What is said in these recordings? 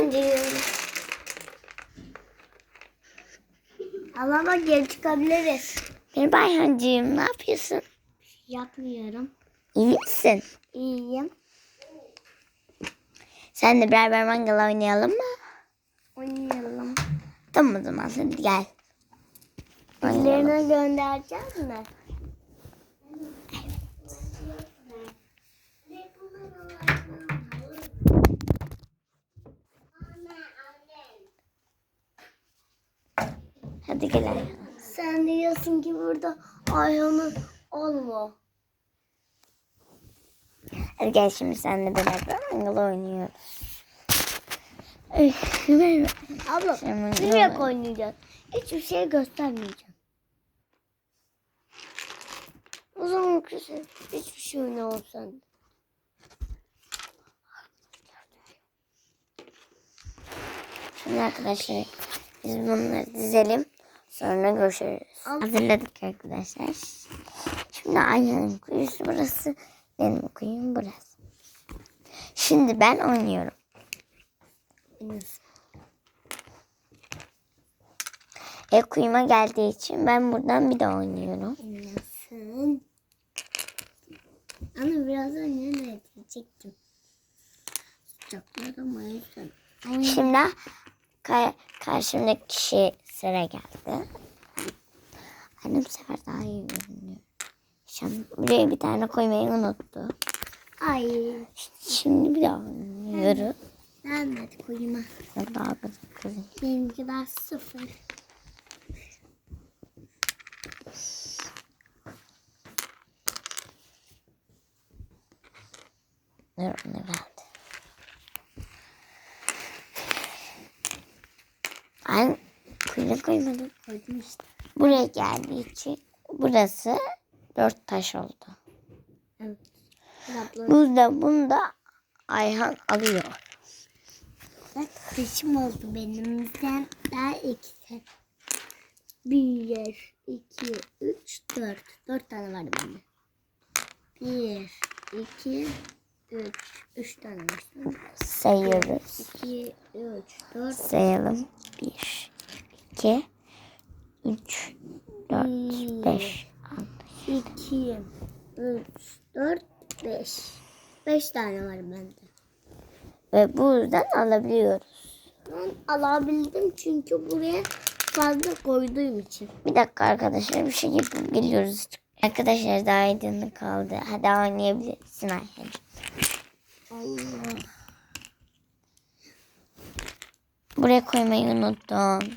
Diyorum. Ama bak geri çıkabiliriz. Merhaba Ayhancığım ne yapıyorsun? Yapmıyorum. İyi misin? İyiyim. Sen de beraber mangal oynayalım mı? Oynayalım. Tamam o zaman hadi gel. Birilerine göndereceğiz mi? Hadi gel Ayhan. Sen diyorsun ki burada Ayhan'ın olma. Hadi gel şimdi seninle beraber mangal oynuyoruz. Abla mangal- oynayacağız. Hiçbir şey göstermeyeceğim. O zaman güzel. Hiçbir şey oynamam sen. Şimdi arkadaşlar biz bunları dizelim. Sonra görüşürüz. Hazırladık arkadaşlar. Şimdi Ayhan'ın kuyusu burası. Benim kuyum burası. Şimdi ben oynuyorum. E kuyuma geldiği için ben buradan bir de oynuyorum. Oynasın. Ana birazdan ne diyecektim. Sıcaklara mayısın. Şimdi ka- karşımdaki kişi sıra geldi. Annem bu sefer daha iyi görünüyor. Şimdi buraya bir tane koymayı unuttu. Ay. Şimdi bir daha oynuyoruz. Nerede koyma? Daha kızım. Benimki daha sıfır. Dur onu geldi. Ben kuyruğu koymadım. Koydum işte. Buraya geldiği için burası dört taş oldu. Evet. Burada bunu da Ayhan alıyor. bak dişim oldu benim. Sen daha ikisi. Bir, iki, üç, dört. Dört tane vardı bende. Bir, iki, üç. Üç tane var. Sayıyoruz. İki, üç, dört. Sayalım. Bir, iki, üç, dört, Bir. beş. İki, üç, dört, beş. Beş tane var bende. Ve buradan alabiliyoruz. Ben alabildim çünkü buraya fazla koyduğum için. Bir dakika arkadaşlar bir şey yapıp geliyoruz. Arkadaşlar daha aydınlık kaldı. Hadi oynayabilirsin Ayhan. Allah. Buraya koymayı unuttum.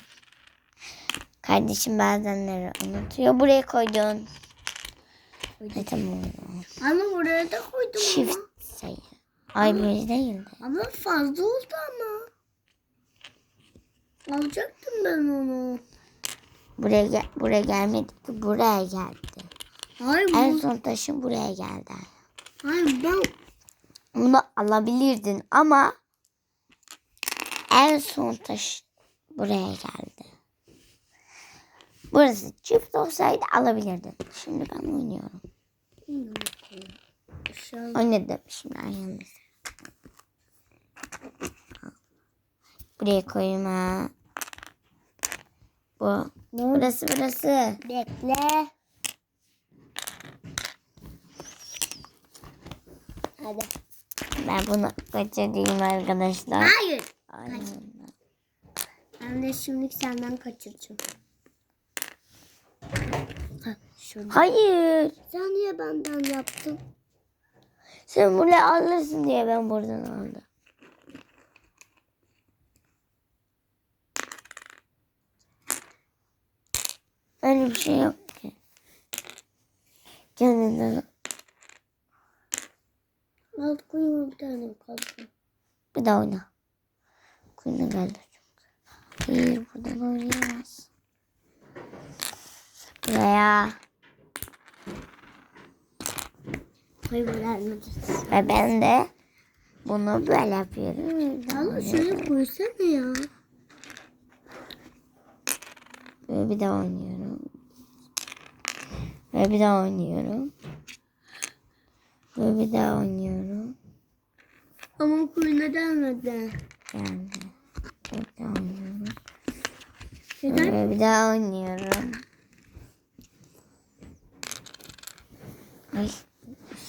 Kardeşim bazenleri unutuyor. Buraya koydun. Ne tamam. Ama buraya da koydum Çift sayı. Ay bir değil de. ama. Ama fazla oldu ama. Alacaktım ben onu. Buraya gel buraya gelmedi ki buraya geldi. Hayır, En bu, son taşın buraya geldi. hayır ben Bunu alabilirdin ama en son taş buraya geldi. Burası çift olsaydı alabilirdin. Şimdi ben oynuyorum. Oynadım şimdi ayağımız. Buraya koyma. Bu. Burası burası. bekle. Hadi. Ben bunu kaçırayım arkadaşlar. Hayır. Aynen. Ben de şimdi senden kaçıracağım. Şurada. Hayır. Sen niye benden yaptın? Sen buraya alırsın diye ben buradan aldım. Öyle bir şey yok ki. Kendinden Al koyma bir tane kaldı. bir daha oyna. Kuyuna geldi çünkü. Hayır buradan oynayamaz. Vermedi. Ve ben de bunu böyle yapıyorum. Al şuraya koysana ya. Ve bir daha oynuyorum. Ve bir daha oynuyorum. Ve bir daha oynuyorum. Ama kuyuna gelmedi. Yani. Neden? Ve bir daha oynuyorum.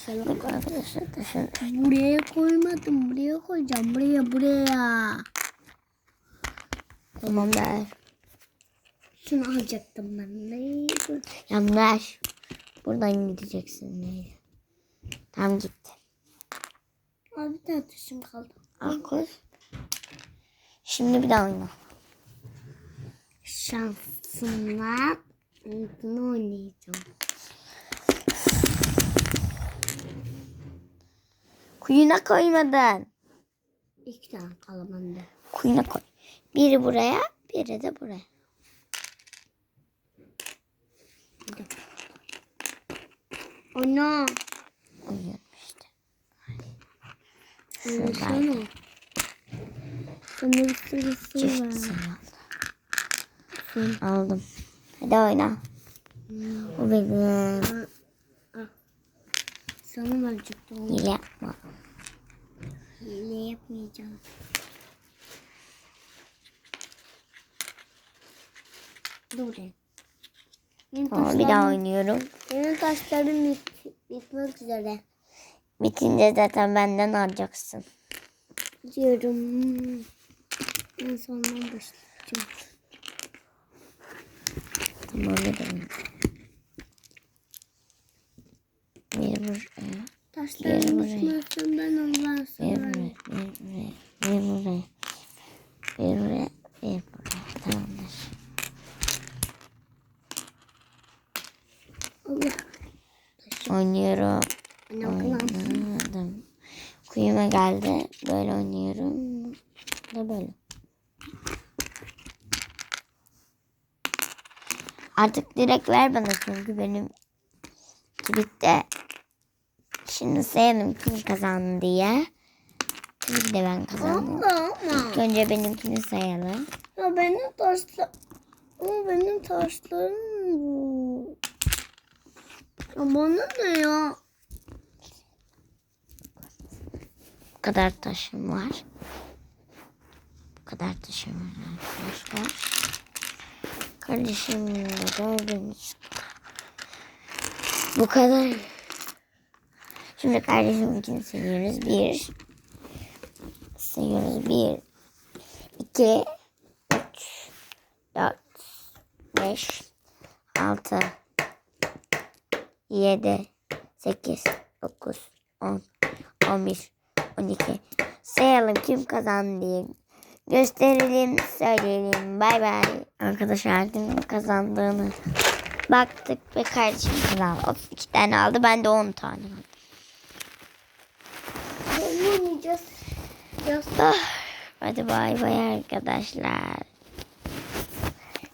Yok arkadaşlar. Buraya koymadım. Buraya koyacağım. Buraya buraya. Tamam ver. Şunu alacaktım ben. Ne? Ya ver. Buradan gideceksin. Neyse. Tamam gitti. Abi bir tane taşım kaldı. Al koy. Şimdi bir daha oyna. Şansımla bunu oynayacağım. Kuyuna koymadın. İki tane kaldı bende. Kuyuna koy. Biri buraya, biri de buraya. Ana. Oynuyorum işte. Sana bir sürüsü var. Aldım. Hadi oyna. O benim. Sana verecektim. Hile yapma. Hile yapmayacağım. Dur. Benim bir daha oynuyorum. Benim taşlarım bit, bitmek üzere. Bitince zaten benden alacaksın. Diyorum. En sondan başlayacağım. Tamam bir Taşlarım buraya. bitmezsen ben ondan sonra. buraya. Bir buraya. Bir buraya. Bir buraya. Bir buraya. Tamamdır. Allah. Oynuyorum. Oynadım. Kuyuma geldi. Böyle oynuyorum. Da böyle. Artık direkt ver bana çünkü benim bitti. Şimdi sayalım kim kazandı diye. Bir de ben kazandım. İlk önce benimkini sayalım. Ya benim taşlar... Ama benim taşlarım bu. Ya bana ne ya? Bu kadar taşım var. Bu kadar taşım var arkadaşlar. Kardeşim de gördüğünüz Bu kadar. Şimdi kardeşiminkini sayıyoruz. Bir. Sayıyoruz. Bir. iki, Üç. Dört. Beş. Altı. Yedi. Sekiz. Dokuz. On. On bir. 12. Sayalım kim kazandı. Gösterelim, söyleyelim. Bay bay. Arkadaşlar kimin kazandığını baktık ve kardeşim kazandı. O iki tane aldı. Ben de 10 tane aldım. Oynayacağız. Ah, hadi bay bay arkadaşlar.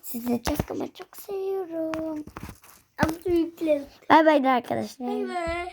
Sizi çok ama çok seviyorum. Abdülkerim. Bay bay de arkadaşlar. Evet.